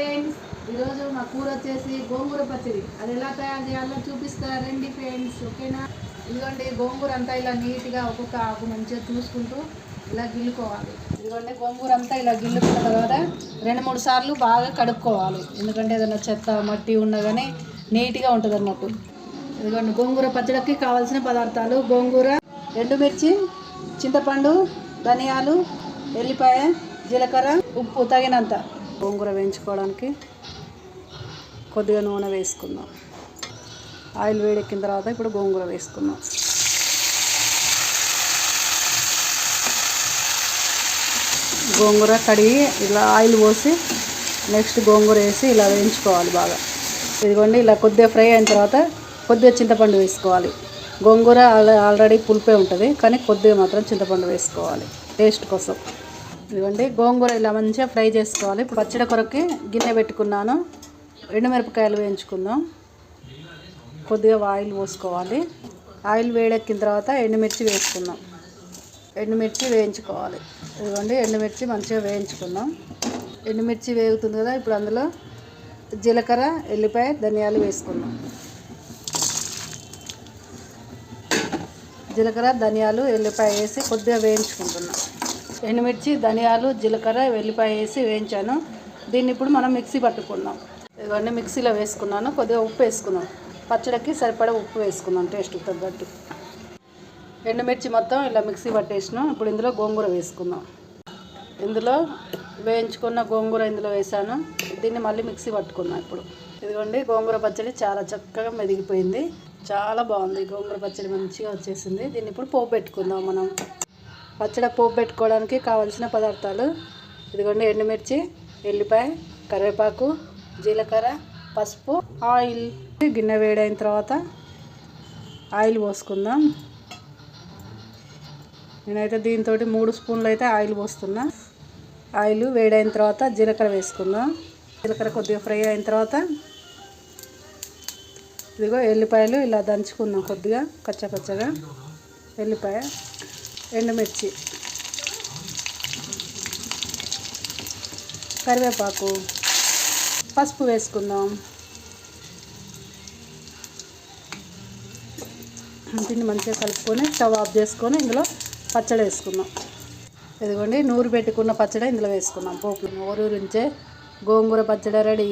Friends ఈరోజు మా కూర వచ్చేసి గోంగూర పచ్చడి. అది ఎలా తయారు చేయాలో చూపిస్తారా రండి ఫ్రెండ్స్ ఓకేనా? ఇదిగోండి గోంగూర అంతా ఇలా నీట్గా ఒక్కొక్క ఆకు మంచిగా చూసుకుంటూ ఇలా గిల్లుకోవాలి. ఇదిగోండి గోంగూర అంతా ఇలా గిల్లుకున్న తర్వాత రెండు మూడు సార్లు బాగా కడుక్కోవాలి. ఎందుకంటే ఏదైనా చెత్త మట్టి ఉన్నా కానీ నీట్గా ఉంటుంది అన్నట్టు. ఇదిగోండి గోంగూర పచ్చడికి కావాల్సిన పదార్థాలు గోంగూర ఎండుమిర్చి చింతపండు ధనియాలు ఎల్లిపాయ జీలకర్ర ఉప్పు తగినంత. గోంగూర వేయించుకోవడానికి కొద్దిగా నూనె వేసుకుందాం. ఆయిల్ వేడెక్కిన తర్వాత ఇప్పుడు గోంగూర వేసుకుందాం. గోంగూర కడిగి ఇలా ఆయిల్ పోసి నెక్స్ట్ గోంగూర వేసి ఇలా వేయించుకోవాలి బాగా. ఇదిగోండి ఇలా కొద్దిగా ఫ్రై అయిన తర్వాత కొద్దిగా చింతపండు వేసుకోవాలి. గోంగూర ఆల్రెడీ పులిపే ఉంటుంది కానీ కొద్దిగా మాత్రం చింతపండు వేసుకోవాలి టేస్ట్ కోసం. ఇదిగోండి గోంగూర ఇలా మంచిగా ఫ్రై చేసుకోవాలి. ఇప్పుడు పచ్చడి కొరకి గిన్నె పెట్టుకున్నాను. ఎండుమిరపకాయలు వేయించుకుందాం. కొద్దిగా ఆయిల్ పోసుకోవాలి. ఆయిల్ వేడెక్కిన తర్వాత ఎండుమిర్చి వేసుకుందాం. ఎండుమిర్చి వేయించుకోవాలి. ఇదిగోండి ఎండుమిర్చి మంచిగా వేయించుకుందాం. ఎండుమిర్చి వేగుతుంది కదా ఇప్పుడు అందులో జీలకర్ర ఎల్లిపాయ ధనియాలు వేసుకుందాం. జీలకర్ర ధనియాలు ఎల్లిపాయ వేసి కొద్దిగా వేయించుకుంటున్నాం. ఎండుమిర్చి ధనియాలు జీలకర్ర వెల్లిపాయ వేసి వేయించాను. దీన్ని ఇప్పుడు మనం మిక్సీ పట్టుకుందాం ఇవన్నీ మిక్సీలో వేసుకున్నాను. కొద్దిగా ఉప్పు వేసుకున్నాం. పచ్చడికి సరిపడా ఉప్పు వేసుకున్నాం టేస్ట్కి తగ్గట్టు. ఎండుమిర్చి మొత్తం ఇలా మిక్సీ పట్టేసినాం. ఇప్పుడు ఇందులో గోంగూర వేసుకుందాం. ఇందులో వేయించుకున్న గోంగూర ఇందులో వేసాను. దీన్ని మళ్ళీ మిక్సీ పట్టుకున్నాం ఇప్పుడు. ఇదిగోండి గోంగూర పచ్చడి చాలా చక్కగా మెదిగిపోయింది. చాలా బాగుంది. గోంగూర పచ్చడి మంచిగా వచ్చేసింది. దీన్ని ఇప్పుడు పోపు పెట్టుకుందాం మనం. పచ్చడి పోపు పెట్టుకోవడానికి కావలసిన పదార్థాలు. ఇదిగోండి ఎండుమిర్చి ఎల్లిపాయ కరివేపాకు జీలకర్ర పసుపు ఆయిల్. గిన్నె వేడైన తర్వాత ఆయిల్ పోసుకుందాం. నేనైతే దీంతో మూడు స్పూన్లు అయితే ఆయిల్ పోస్తున్నా. ఆయిల్ వేడైన తర్వాత జీలకర్ర వేసుకుందాం. జీలకర్ర కొద్దిగా ఫ్రై అయిన తర్వాత ఇదిగో ఎల్లిపాయలు ఇలా దంచుకుందాం కొద్దిగా కచ్చపచ్చగా ఎల్లిపాయ. ఎండుమిర్చి కరివేపాకు పసుపు వేసుకుందాం. దీన్ని మంచిగా కలుపుకొని స్టవ్ ఆఫ్ చేసుకొని ఇందులో పచ్చడి వేసుకుందాం. ఇదిగోండి నూరు పెట్టుకున్న పచ్చడి ఇందులో వేసుకున్నాం పోపు నూరు నుంచే గోంగూర పచ్చడి రెడీ.